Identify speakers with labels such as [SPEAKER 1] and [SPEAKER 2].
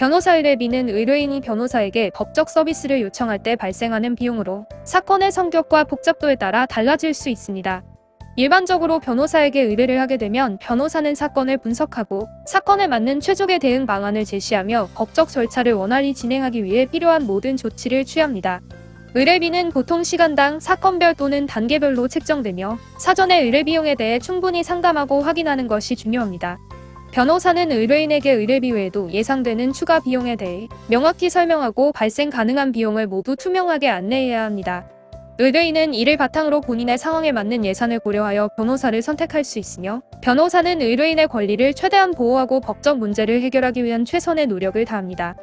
[SPEAKER 1] 변호사 의뢰비는 의뢰인이 변호사에게 법적 서비스를 요청할 때 발생하는 비용으로 사건의 성격과 복잡도에 따라 달라질 수 있습니다. 일반적으로 변호사에게 의뢰를 하게 되면 변호사는 사건을 분석하고 사건에 맞는 최적의 대응 방안을 제시하며 법적 절차를 원활히 진행하기 위해 필요한 모든 조치를 취합니다. 의뢰비는 보통 시간당 사건별 또는 단계별로 책정되며 사전에 의뢰 비용에 대해 충분히 상담하고 확인하는 것이 중요합니다. 변호사는 의뢰인에게 의뢰비 외에도 예상되는 추가 비용에 대해 명확히 설명하고 발생 가능한 비용을 모두 투명하게 안내해야 합니다. 의뢰인은 이를 바탕으로 본인의 상황에 맞는 예산을 고려하여 변호사를 선택할 수 있으며 변호사는 의뢰인의 권리를 최대한 보호하고 법적 문제를 해결하기 위한 최선의 노력을 다합니다.